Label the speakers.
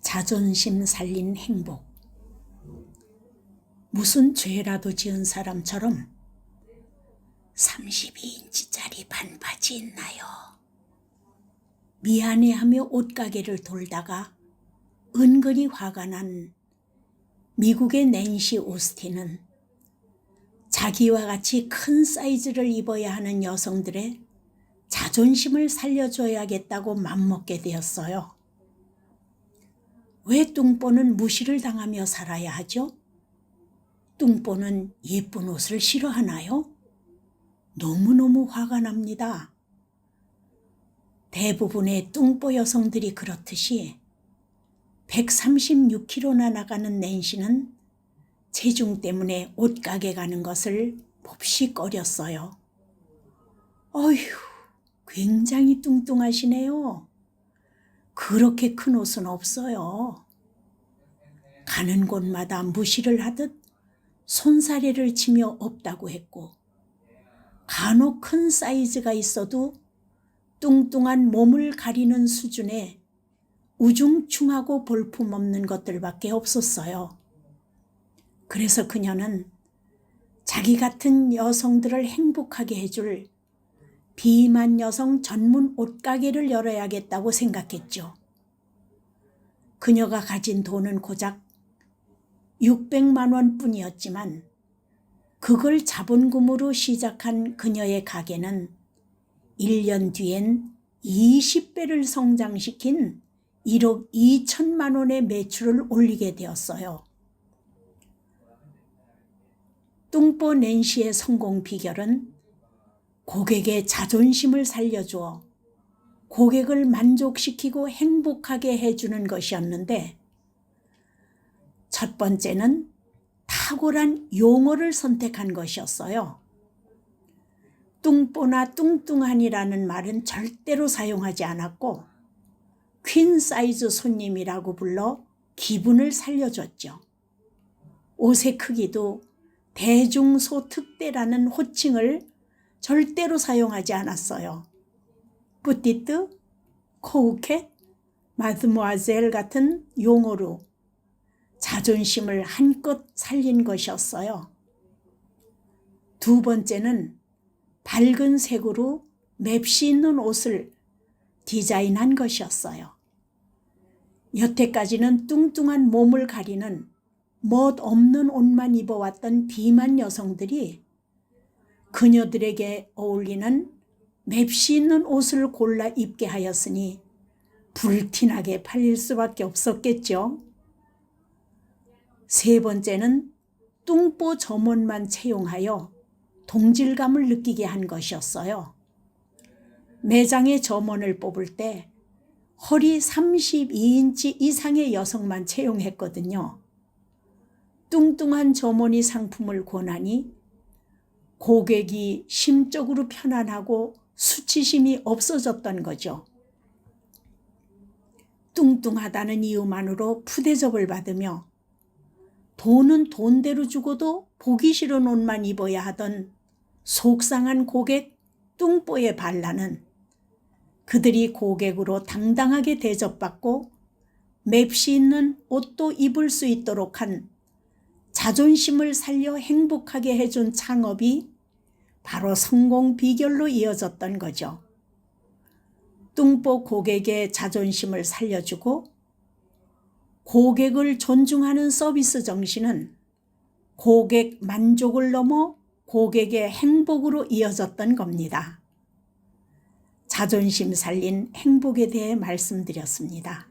Speaker 1: 자존심 살린 행복. 무슨 죄라도 지은 사람처럼 32인치짜리 반바지 있나요? 미안해하며 옷가게를 돌다가 은근히 화가 난 미국의 낸시 오스틴은 자기와 같이 큰 사이즈를 입어야 하는 여성들의 자존심을 살려줘야겠다고 맘먹게 되었어요. 왜 뚱보는 무시를 당하며 살아야 하죠? 뚱보는 예쁜 옷을 싫어하나요? 너무너무 화가 납니다. 대부분의 뚱보 여성들이 그렇듯이 136kg나 나가는 낸시는 체중 때문에 옷가게 가는 것을 몹시 꺼렸어요. 어휴, 굉장히 뚱뚱하시네요. 그렇게 큰 옷은 없어요. 가는 곳마다 무시를 하듯 손사래를 치며 없다고 했고, 간혹 큰 사이즈가 있어도 뚱뚱한 몸을 가리는 수준의 우중충하고 볼품없는 것들밖에 없었어요. 그래서 그녀는 자기 같은 여성들을 행복하게 해줄 비만 여성 전문 옷가게를 열어야겠다고 생각했죠. 그녀가 가진 돈은 고작 600만 원 뿐이었지만 그걸 자본금으로 시작한 그녀의 가게는 1년 뒤엔 20배를 성장시킨 1억 2천만 원의 매출을 올리게 되었어요. 뚱보 낸시의 성공 비결은 고객의 자존심을 살려주어 고객을 만족시키고 행복하게 해주는 것이었는데 첫 번째는 탁월한 용어를 선택한 것이었어요. 뚱보나 뚱뚱한이라는 말은 절대로 사용하지 않았고 퀸 사이즈 손님이라고 불러 기분을 살려줬죠. 옷의 크기도 대중소 특대라는 호칭을 절대로 사용하지 않았어요. 뿌띠뜨, 코우켓, 마드모아젤 같은 용어로 자존심을 한껏 살린 것이었어요. 두 번째는 밝은 색으로 맵시 있는 옷을 디자인한 것이었어요. 여태까지는 뚱뚱한 몸을 가리는 멋 없는 옷만 입어왔던 비만 여성들이 그녀들에게 어울리는 맵시 있는 옷을 골라 입게 하였으니 불티나게 팔릴 수밖에 없었겠죠. 세 번째는 뚱보 점원만 채용하여 동질감을 느끼게 한 것이었어요. 매장의 점원을 뽑을 때 허리 32인치 이상의 여성만 채용했거든요. 뚱뚱한 점원이 상품을 권하니 고객이 심적으로 편안하고 수치심이 없어졌던 거죠. 뚱뚱하다는 이유만으로 푸대접을 받으며 돈은 돈대로 주고도 보기 싫은 옷만 입어야 하던 속상한 고객 뚱보의 반란은 그들이 고객으로 당당하게 대접받고 맵시 있는 옷도 입을 수 있도록 한 자존심을 살려 행복하게 해준 창업이 바로 성공 비결로 이어졌던 거죠. 뚱보 고객의 자존심을 살려주고 고객을 존중하는 서비스 정신은 고객 만족을 넘어 고객의 행복으로 이어졌던 겁니다. 자존심 살린 행복에 대해 말씀드렸습니다.